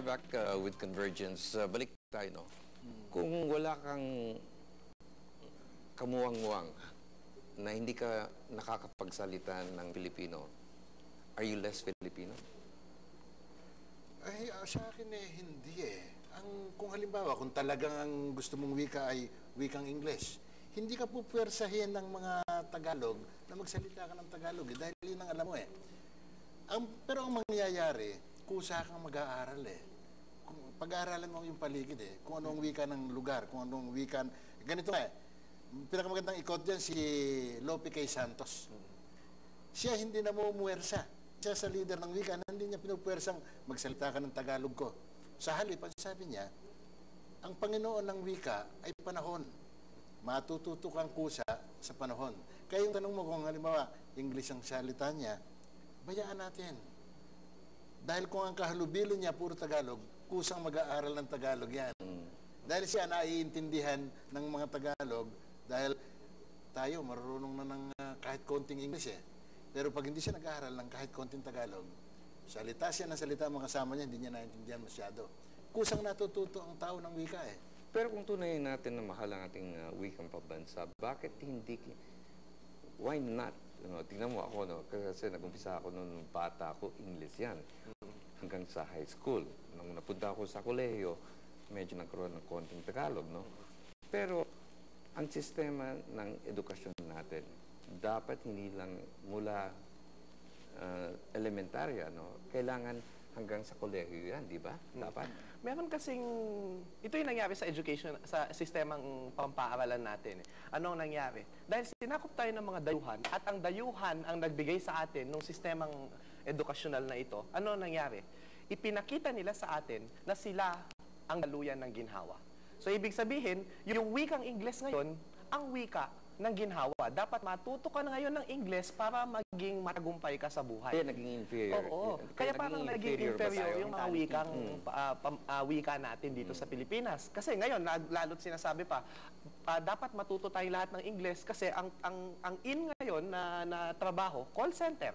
we're back uh, with Convergence. Uh, balik tayo, no? Kung wala kang kamuwang-muwang na hindi ka nakakapagsalita ng Filipino, are you less Filipino? Ay, ah, sa akin eh, hindi eh. Ang, kung halimbawa, kung talagang ang gusto mong wika ay wikang English, hindi ka po pwersahin ng mga Tagalog na magsalita ka ng Tagalog eh, dahil yun ang alam mo eh. Ang, pero ang mangyayari, kusa kang mag-aaral eh. Pag-aaralan mo yung paligid eh, kung anong wika ng lugar, kung anong wika... Ganito nga eh, pinakamagandang ikot dyan si Lope K. Santos. Siya hindi na mumuwersa. Siya sa leader ng wika, hindi niya pinupwersang magsalita ka ng Tagalog ko. Sa halip, ang sabi niya, ang Panginoon ng wika ay panahon. Matututo kang kusa sa panahon. Kaya yung tanong mo kung halimbawa, English ang salita niya, bayaan natin. Dahil kung ang kahalubilo niya puro Tagalog, kusang mag-aaral ng Tagalog yan. Dahil siya naiintindihan ng mga Tagalog dahil tayo marunong na ng uh, kahit konting English eh. Pero pag hindi siya nag-aaral ng kahit konting Tagalog, salita siya ng salita mga kasama niya, hindi niya naiintindihan masyado. Kusang natututo ang tao ng wika eh. Pero kung tunay natin na mahal ang ating uh, wikang pabansa, bakit hindi, why not? Ano, tingnan mo ako, no? kasi nag-umpisa ako noon bata ako, English yan. Hanggang sa high school. Nung napunta ako sa kolehiyo, medyo nagkaroon ng konting Tagalog, no? Pero ang sistema ng edukasyon natin, dapat hindi lang mula uh, elementarya, no? Kailangan hanggang sa kolehiyo yan, di ba? Dapat. Meron kasing, ito yung nangyari sa education, sa sistemang pampaaralan natin. Eh. Ano ang nangyari? Dahil sinakop tayo ng mga dayuhan, at ang dayuhan ang nagbigay sa atin ng sistemang edukasyonal na ito, ano ang nangyari? Ipinakita nila sa atin na sila ang daluyan ng ginhawa. So, ibig sabihin, yung wikang Ingles ngayon, ang wika ng ginhawa. Dapat matuto ka na ngayon ng Ingles para maging matagumpay ka sa buhay. Kaya naging inferior. Oo. Kaya, Kaya parang naging inferior, inferior yung mga wikang, mm. uh, pam, uh, wika natin dito mm. sa Pilipinas. Kasi ngayon, lalo't sinasabi pa, uh, dapat matuto tayo lahat ng Ingles kasi ang, ang, ang in ngayon na, na trabaho, call center.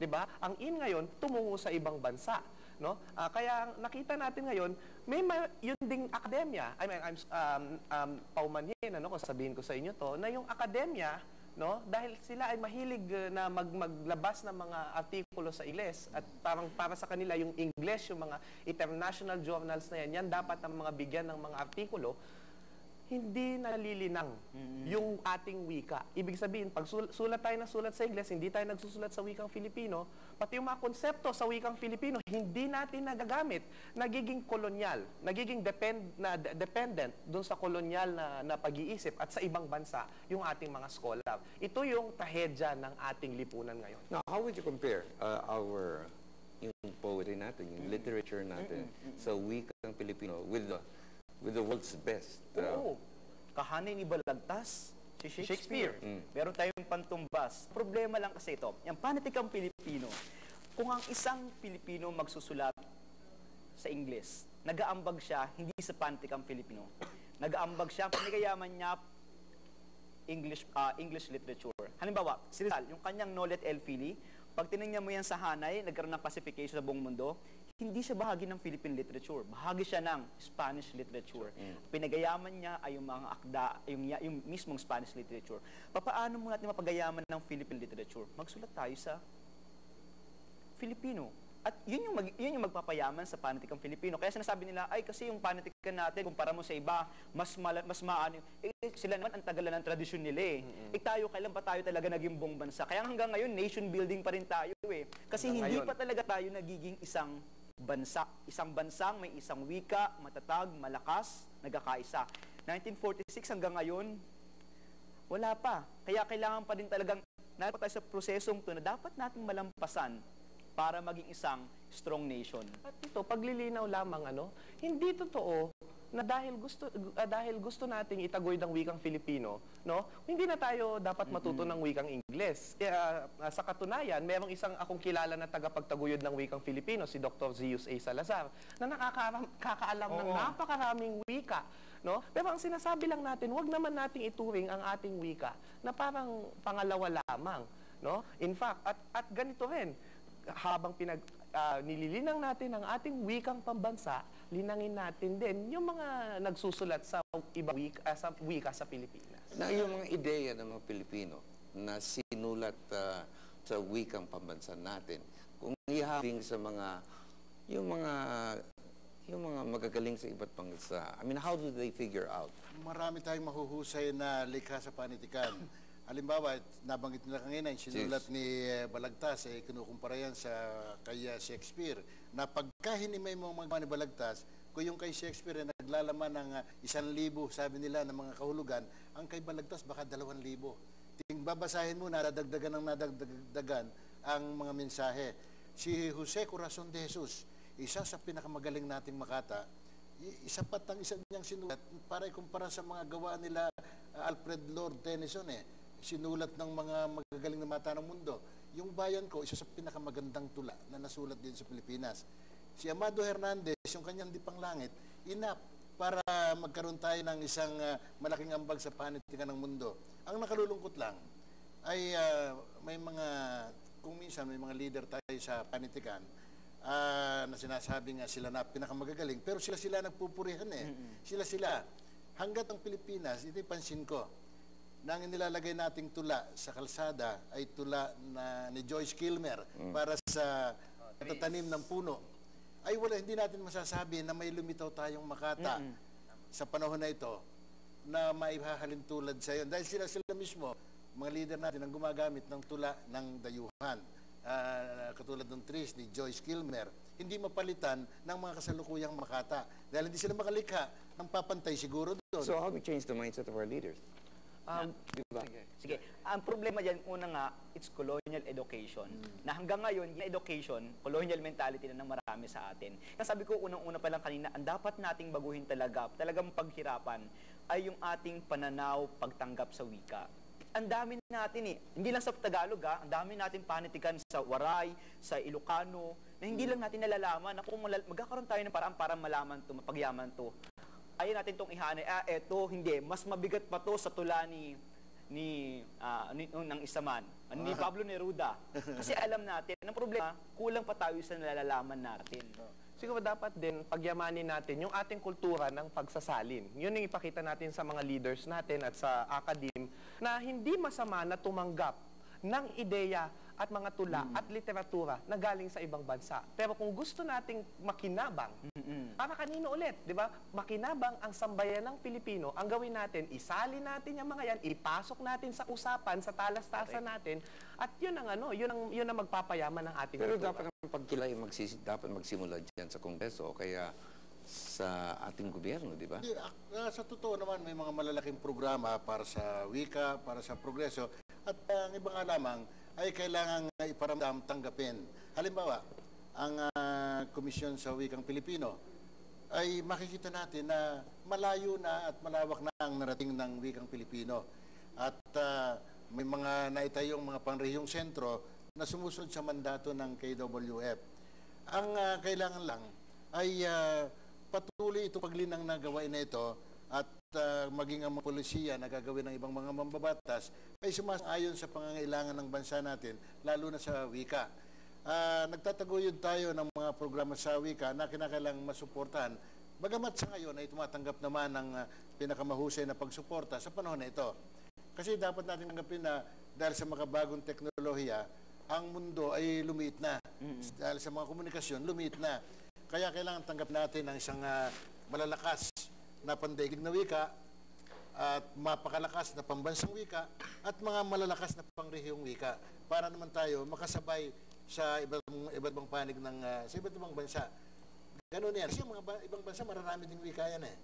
'Di ba? Ang in ngayon tumungo sa ibang bansa no? Uh, kaya nakita natin ngayon, may ma- yun ding akademya. I mean, I'm um, um, paumanhin, ano, kung sabihin ko sa inyo to, na yung akademya, no? Dahil sila ay mahilig uh, na mag maglabas ng mga artikulo sa Ingles at parang para sa kanila yung English, yung mga international journals na yan, yan dapat ang mga bigyan ng mga artikulo hindi nalilinang mm-hmm. yung ating wika. Ibig sabihin, pag sul- sulat tayo ng sulat sa Ingles, hindi tayo nagsusulat sa wikang Filipino, pati yung mga konsepto sa wikang Filipino, hindi natin nagagamit. Nagiging kolonyal, nagiging depend, na, de- dependent dun sa kolonyal na, na pag-iisip at sa ibang bansa, yung ating mga scholar. Ito yung trahedya ng ating lipunan ngayon. Now, how would you compare uh, our yung poetry natin, yung literature natin mm-hmm. sa wikang Filipino with the with the world's best. Uh, Oo. Kahanin ni Balagtas, si Shakespeare. Shakespeare. Mm. Meron tayong pantumbas. Problema lang kasi ito, yung panitikang Pilipino, kung ang isang Pilipino magsusulat sa Ingles, nagaambag siya hindi sa panitikang Pilipino. Nagaambag siya, panigayaman niya English uh, English literature. Halimbawa, si Rizal, yung kanyang Nolet El Fili, pag tinignan mo yan sa Hanay, nagkaroon ng classification sa buong mundo, hindi siya bahagi ng Philippine literature. Bahagi siya ng Spanish literature. Mm. Pinagayaman niya ay yung mga akda, yung, yung mismong Spanish literature. Papaano mo natin mapagayaman ng Philippine literature? Magsulat tayo sa Filipino. At yun yung, mag, yun yung magpapayaman sa panitikang Filipino. Kaya sinasabi nila, ay kasi yung panitikan natin, kumpara mo sa iba, mas, mala, mas maano. Eh, sila naman ang tagalan ng tradisyon nila eh. Mm-hmm. Eh tayo, kailan pa tayo talaga naging buong bansa? Kaya hanggang ngayon, nation building pa rin tayo eh. Kasi hanggang hindi ngayon. pa talaga tayo nagiging isang bansa. Isang bansang may isang wika, matatag, malakas, nagkakaisa. 1946 hanggang ngayon, wala pa. Kaya kailangan pa din talagang narito tayo sa prosesong to na dapat nating malampasan para maging isang strong nation. At ito, paglilinaw lamang ano, hindi totoo na dahil gusto uh, dahil gusto nating itagoy ang wikang Filipino, no? Hindi na tayo dapat matuto ng wikang Ingles. Kaya uh, sa katunayan, mayroong isang akong kilala na tagapagtaguyod ng wikang Filipino, si Dr. Zeus A. Salazar, na nakakaalam ng napakaraming wika, no? Pero ang sinasabi lang natin, wag naman nating ituring ang ating wika na parang pangalawa lamang, no? In fact, at at ganito rin, habang pinag ah, nililinang natin ang ating wikang pambansa, linangin natin din yung mga nagsusulat sa ibang wika, ah, sa wika sa Pilipinas. Na yung mga ideya ng mga Pilipino na sinulat ah, sa wikang pambansa natin, kung ihabing sa mga, yung mga, yung mga magagaling sa iba't bansa, I mean, how do they figure out? Marami tayong mahuhusay na likha sa panitikan. Halimbawa, nabanggit nila kanina, yung sinulat ni eh, Balagtas, eh, kinukumpara yan sa kay eh, Shakespeare, na pagka hinimay mo ang mga ni Balagtas, kung yung kay Shakespeare ay naglalaman ng ah, isang libo, sabi nila ng mga kahulugan, ang kay Balagtas baka dalawang libo. Ting babasahin mo, nadagdagan ng nadagdagan ang mga mensahe. Si Jose Corazon de Jesus, isa sa pinakamagaling nating makata, isa pa ang isa niyang sinulat para ikumpara sa mga gawa nila uh, Alfred Lord Tennyson eh. Sinulat ng mga magagaling na mata ng mundo. Yung bayan ko, isa sa pinakamagandang tula na nasulat din sa Pilipinas. Si Amado Hernandez, yung kanyang Dipang Langit, inap para magkaroon tayo ng isang uh, malaking ambag sa panitikan ng mundo. Ang nakalulungkot lang ay uh, may mga, kung minsan may mga leader tayo sa panitikan, ah, na sinasabi nga sila na pinakamagagaling, pero sila sila nagpupurihan eh. Sila sila. Hanggat ang Pilipinas, ito pansin ko, na ang nilalagay nating tula sa kalsada ay tula na ni Joyce Kilmer para sa tatanim ng puno. Ay wala, hindi natin masasabi na may lumitaw tayong makata sa panahon na ito na maihahalin tulad sa iyo. Dahil sila sila mismo, mga leader natin ang gumagamit ng tula ng dayuhan. Ah, katulad ng trees ni Joyce Kilmer, hindi mapalitan ng mga kasalukuyang makata. Dahil hindi sila makalikha ng papantay siguro doon. So how we change the mindset of our leaders? Um, Di ba? Sige, ang problema dyan, una nga, it's colonial education. Na hanggang ngayon, yung education, colonial mentality na ng marami sa atin. Kaya sabi ko, unang-una pa lang kanina, ang dapat nating baguhin talaga, talagang paghirapan, ay yung ating pananaw, pagtanggap sa wika. Ang dami natin eh, hindi lang sa Tagalog ha, ang dami natin panitikan sa Waray, sa Ilocano, na hindi lang natin nalalaman na kung magkakaroon tayo ng paraan para malaman to, mapagyaman to, ayaw natin itong ihanay, ah, eto, hindi, mas mabigat pa to sa tula ni, ni, ah, ni ng isa man, ni Pablo Neruda. Kasi alam natin, ang problema, kulang pa tayo sa nalalaman natin. Siguro dapat din pagyamanin natin yung ating kultura ng pagsasalin. Yun yung ipakita natin sa mga leaders natin at sa academe na hindi masama na tumanggap ng ideya at mga tula at literatura na galing sa ibang bansa. Pero kung gusto nating makinabang, para kanino ulit, di ba? Makinabang ang sambayan ng Pilipino, ang gawin natin, isali natin yung mga yan, ipasok natin sa usapan, sa talas-tasan natin, at yun ang ano, yun ang, yun ang magpapayaman ng ating Pero kultura. dapat ang pagkilay magsisi, dapat magsimula dyan sa Kongreso o kaya sa ating gobyerno, di ba? Hindi, ah, ah, sa totoo naman, may mga malalaking programa para sa wika, para sa progreso, at ah, ang ibang lamang ay kailangan iparamdam tanggapin. Halimbawa, ang ah, Komisyon sa Wikang Pilipino ay makikita natin na malayo na at malawak na ang narating ng wikang Pilipino. At ah, may mga naitayong mga panrehiyong sentro na sumusunod sa mandato ng KWF. Ang ah, kailangan lang ay ah, patuloy itong paglinang na gawain na ito at ah, maging ang mga polisiya na gagawin ng ibang mga mambabatas ay sumasayon sa pangangailangan ng bansa natin, lalo na sa wika. Ah, nagtataguyod tayo ng mga programa sa wika na kinakailangang masuportahan. Bagamat sa ngayon ay tumatanggap naman ng ah, pinakamahusay na pagsuporta sa panahon na ito. Kasi dapat natin tanggapin na dahil sa makabagong teknolohiya, ang mundo ay lumiit na. Dahil sa mga komunikasyon, lumiit na. Kaya kailangan tanggap natin ang isang ah, malalakas na pandaigdig na wika at mapakalakas na pambansang wika at mga malalakas na pangrehiyong wika para naman tayo makasabay sa iba't iba't ibang panig ng ah, sa iba't ibang bansa. Ganun yan. Kasi yung mga ba- ibang bansa mararami ding wika yan eh.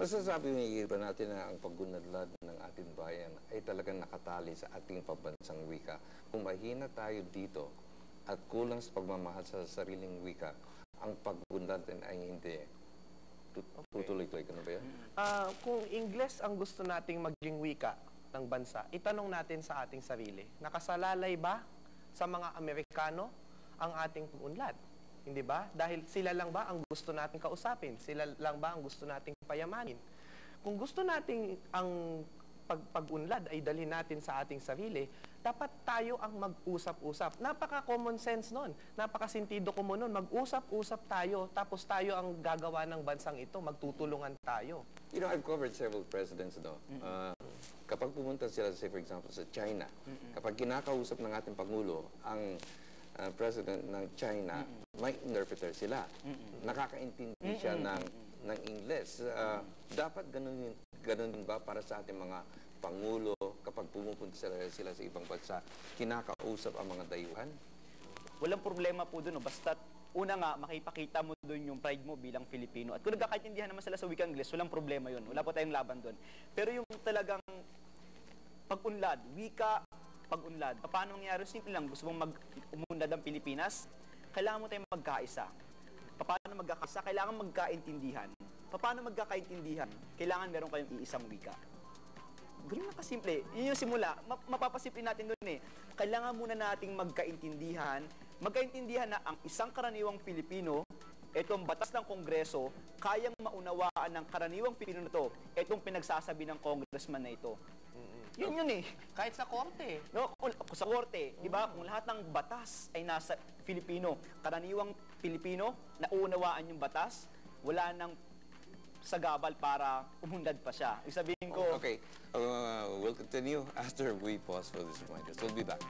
Masasabi may ba natin na ang paggunadlad ng ating bayan ay talagang nakatali sa ating pambansang wika. Kung mahina tayo dito at kulang sa pagmamahal sa sariling wika, ang paggunadlad ay hindi tut- tutuloy-tuloy. Ganun ba yan? Ah, kung Ingles ang gusto nating maging wika ng bansa, itanong natin sa ating sarili, nakasalalay ba sa mga Amerikano ang ating pag-unlad? Hindi ba? Dahil sila lang ba ang gusto nating kausapin? Sila lang ba ang gusto nating payamanin? Kung gusto nating ang pag, pag-unlad ay dalhin natin sa ating sarili, dapat tayo ang mag-usap-usap. Napaka-common sense nun. Napaka-sintido ko mo nun. Mag-usap-usap tayo, tapos tayo ang gagawa ng bansang ito. Magtutulungan tayo. You know, I've covered several presidents, no? Uh, kapag pumunta sila, say for example, sa China, kapag kinakausap ng ating Pangulo ang uh, president ng China, may interpreter sila. Nakakaintindi siya ng, ng English. Uh, dapat ganun, yun- ganun ba para sa ating mga Pangulo kapag pumupunta sila, sila sa ibang bansa, kinakausap ang mga dayuhan? Walang problema po doon. No? Basta una nga, makipakita mo doon yung pride mo bilang Filipino. At kung nagkakaintindihan naman sila sa wikang Ingles, walang problema yun. Wala po tayong laban doon. Pero yung talagang pag-unlad, wika, pag-unlad, paano nangyari? Simple lang, gusto mong mag-umunlad ang Pilipinas, kailangan mo tayong magkaisa. Paano magkakaisa? Kailangan magkaintindihan. Paano magkakaintindihan? Kailangan meron kayong iisang wika. Ganun lang kasimple. Yun yung simula. Ma- mapapasimple natin doon eh. Kailangan muna nating magkaintindihan. Magkaintindihan na ang isang karaniwang Pilipino, itong batas ng Kongreso, kayang maunawaan ng karaniwang Pilipino na to, itong pinagsasabi ng congressman na ito. Yun yun eh. Kahit sa korte. No, kung, kung sa korte, di ba? Kung lahat ng batas ay nasa Filipino, karaniwang Pilipino, naunawaan yung batas, wala nang sagabal para umunlad pa siya. Ibig sabihin ko, Okay, uh, we'll continue after we pause for this reminder. We'll be back.